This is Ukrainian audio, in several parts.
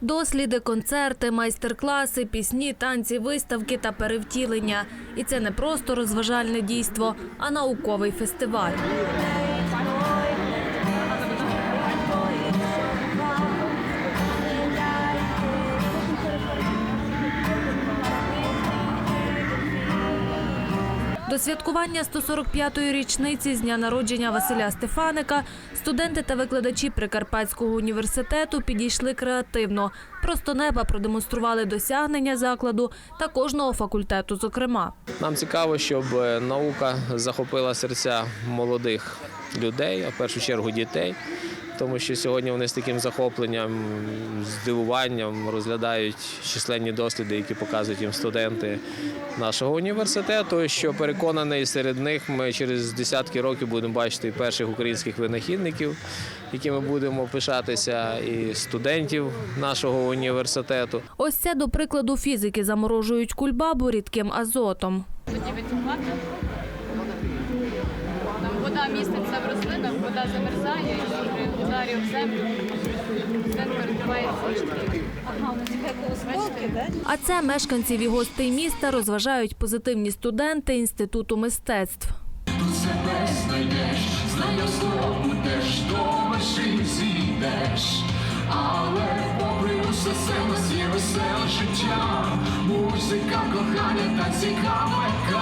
Досліди, концерти, майстер-класи, пісні, танці, виставки та перевтілення. І це не просто розважальне дійство, а науковий фестиваль. До святкування 145-ї річниці з дня народження Василя Стефаника студенти та викладачі Прикарпатського університету підійшли креативно. Просто неба продемонстрували досягнення закладу та кожного факультету, зокрема. Нам цікаво, щоб е, наука захопила серця молодих людей, а в першу чергу дітей, тому що сьогодні вони з таким захопленням, здивуванням розглядають численні досліди, які показують їм студенти нашого університету. Що переконаний, серед них ми через десятки років будемо бачити перших українських винахідників, якими будемо пишатися, і студентів нашого університету. Ось це, до прикладу, фізики заморожують кульбабу рідким азотом. тоді. Там вода міститься в рослинах, вода замерзає і при ударі об землю? А це мешканців і гостей міста розважають позитивні студенти інституту мистецтв. себе знайдеш, знайдеш слово будеш, до вершин зійдеш. Але попри усе це нас є веселе життя, музика, кохання та цікава яка.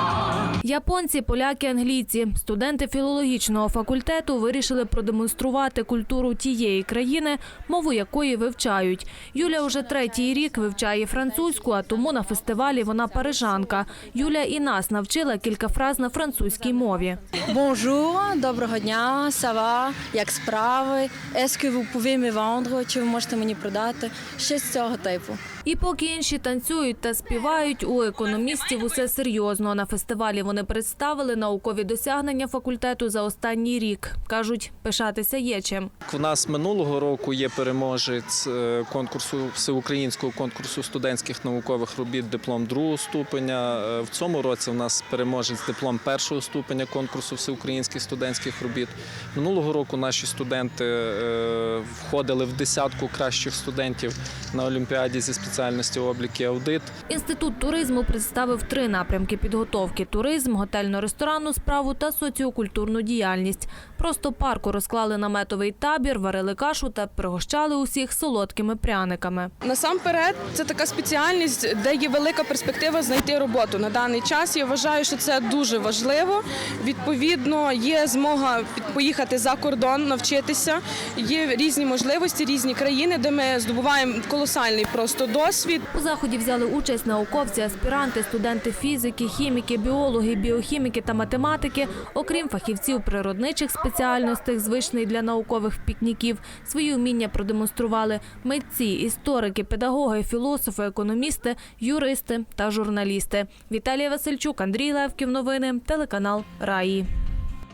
Японці, поляки, англійці, студенти філологічного факультету вирішили продемонструвати культуру тієї країни, мову якої вивчають. Юля уже третій рік вивчає французьку, а тому на фестивалі вона парижанка. Юля і нас навчила кілька фраз на французькій мові. Bonjour, доброго дня, сава, як справи? Me vendre? Чи ви можете мені продати? Щось цього типу. І поки інші танцюють та співають, у економістів усе серйозно. На фестивалі вони представили наукові досягнення факультету за останній рік. Кажуть, пишатися є чим. У нас минулого року є переможець е, конкурсу всеукраїнського конкурсу студентських наукових робіт диплом другого ступеня. Е, В цьому році у нас переможець диплом першого ступеня конкурсу всеукраїнських студентських робіт. Минулого року наші студенти е, входили в десятку кращих студентів на олімпіаді зі спеціальності облік і аудит. Інститут туризму представив три напрямки підготовки: туризм, готельно-ресторанну справу та соціокультурну діяльність. Просто парку розклали наметовий табір, варили кашу та пригощали усіх солодкими пряниками. Насамперед, це така спеціальність, де є велика перспектива знайти роботу на даний час. Я вважаю, що це дуже важливо. Відповідно, є змога поїхати за кордон, навчитися. Є різні можливості, різні країни, де ми здобуваємо колосальний просто досвід. У заході взяли участь науковці, аспіранти, студенти фізики, хіміки, біологи, біохіміки та математики. Окрім фахівців природничих спеціальностей, звичний для наукових пікніків, свої вміння продемонстрували митці, історики, педагоги, філософи, економісти, юристи та журналісти. Віталія Васильчук, Андрій Левків. Новини, телеканал Раї.